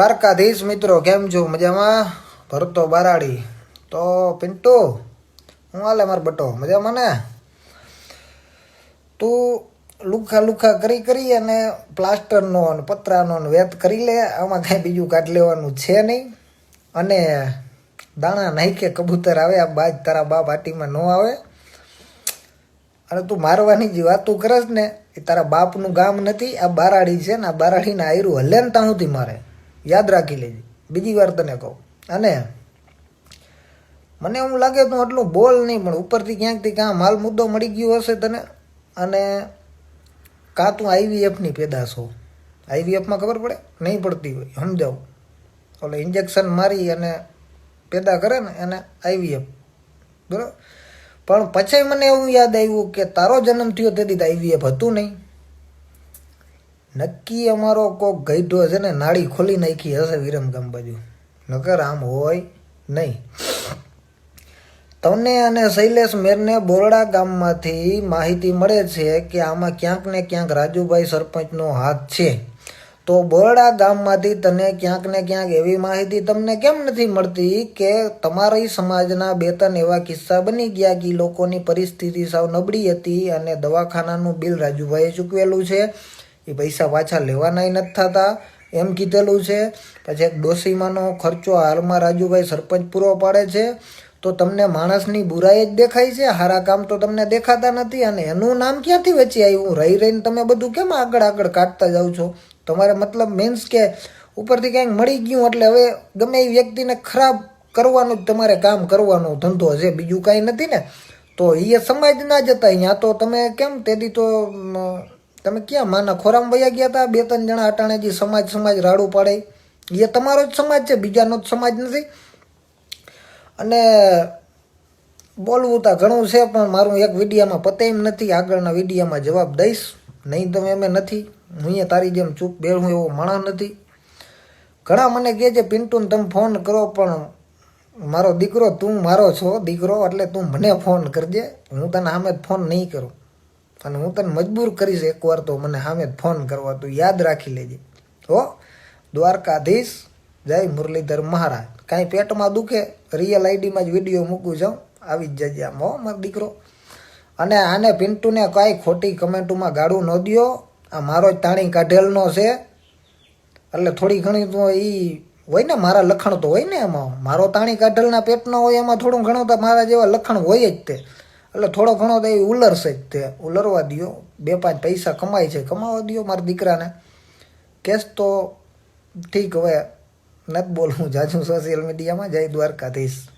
દ્વારકાધીશ મિત્રો, કેમ છો? મજામાં? ભરતો બારાડી. તો પિન્ટુ, હું હાલે માર બટો? મજામાં ને? તું લુખા લુખા કરી કરી અને પ્લાસ્ટરનો અને પતરાનો વેત કરી લે. આમાં કાંઈ બીજું કાઢ લેવાનું છે નહીં. અને દાણા નાખે કબૂતર આવે, આ બાજ તારા બાપ પાટીમાં ન આવે. અને તું મારવાની જે વાતું કરસ ને, એ તારા બાપનું ગામ નથી, આ બારાડી છે ને, આ બારાડીના આયરું હલે ને ત્યાં સુધી મારે. યાદ રાખી લેજે. બીજી વાર તને કહું. અને મને એવું લાગે તું આટલું બોલ નહીં, પણ ઉપરથી ક્યાંકથી ક્યાં માલ મુદ્દો મળી ગયો હશે તને? અને કાં તું આઈવીએફની પેદાશ હો? આઈવીએફમાં ખબર પડે? નહીં પડતી હોય. સમજાવ? ઓલે ઇન્જેક્શન મારી અને પેદા કરે ને એને આઈવીએફ બરાબર? પણ પછી મને એવું યાદ આવ્યું કે તારો જન્મ થયો, તેથી આઈવીએફ હતું નહીં. નક્કી અમારો કોક ગઈઢો છે ને, નાળી ખોલી નાખી હશે વિરમગામ બાજુ. નકર આમ હોય નહીં. તમને અને શૈલેષ મેરને બોરડા ગામમાંથી માહિતી મળે છે કે આમાં ક્યાંક ને ક્યાંક રાજુભાઈ સરપંચનો હાથ છે. તો બોરડા ગામમાંથી તને ક્યાંક ને ક્યાંક એવી માહિતી તમને કેમ નથી મળતી કે તમારી સમાજના બે ત્રણ એવા કિસ્સા બની ગયા કે લોકોની પરિસ્થિતિ સાવ નબળી હતી અને દવાખાનાનું બિલ રાજુભાઈએ ચૂકવેલું છે? એ પૈસા પાછા લેવાનાય નથી થતા. એમ કીધેલું છે. પછી એક ડોસીમાનો ખર્ચો હાલમાં રાજુભાઈ સરપંચ પૂરો પાડે છે. તો તમને માણસની બુરાઈ જ દેખાય છે? હારા કામ તો તમને દેખાતા નથી અને એનું નામ ક્યાંથી વચ્ચે આવ્યું રહી રહીને તમે બધું કેમ આગળ આગળ કાઢતા જાઓ છો? તમારે મતલબ મીન્સ કે ઉપરથી કંઈક મળી ગયું એટલે હવે ગમે એ વ્યક્તિને ખરાબ કરવાનું જ તમારે કામ કરવાનો ધંધો છે. બીજું કાંઈ નથી ને? તો એ સમાજ ના જતા અહીંયા તો તમે કેમ તેથી તો તમે ક્યાં માના ખોરામ વયા ગયા હતા બે ત્રણ જણા અટાણે જે સમાજ સમાજ રાડું પાડે. એ તમારો જ સમાજ છે, બીજાનો જ સમાજ નથી. અને બોલવું તો ઘણું છે, પણ મારું એક વિડીયામાં પતે એમ નથી. આગળના વિડીયામાં જવાબ દઈશ. નહીં તમે એમ નથી. હું અહીંયા તારી જેમ ચૂપ બેળું એવો માણસ નથી. ઘણા મને કહે છે પિન્ટુને તમે ફોન કરો, પણ મારો દીકરો તું મારો છો, દીકરો, એટલે તું મને ફોન કરજે. હું તને સામે ફોન નહીં કરું. અને હું તને મજબૂર કરીશ એકવાર તો મને સામે ફોન કરવા, તું યાદ રાખી લેજે. હો, દ્વારકાધીશ જય મુરલીધર મહારાજ. કાંઈ પેટમાં દુખે? રિયલ આઈડીમાં જ વીડિયો મૂકું છું. આવી જ જજે આમ, હો, મારો દીકરો. અને આને પિન્ટુને કાંઈ ખોટી કમેન્ટોમાં ગાળું ન દ્યો. આ મારો જ તાણી કાઢેલનો છે. એટલે થોડી ઘણી તો એ હોય ને, મારા લખણ તો હોય ને એમાં. મારો તાણી કાઢેલના પેટનો હોય એમાં થોડું ઘણું તો મારા જેવા લખણ હોય જ તે. એટલે થોડો ઘણો તો એ ઉલરશે જ તે. ઉલરવા દ્યો. બે પાંચ પૈસા કમાય છે. કમાવા દ્યો મારા દીકરાને. કેસ તો ઠીક, હવે નથી બોલવું. જાજુ સોશિયલ મીડિયામાં જય દ્વારકાધીશ.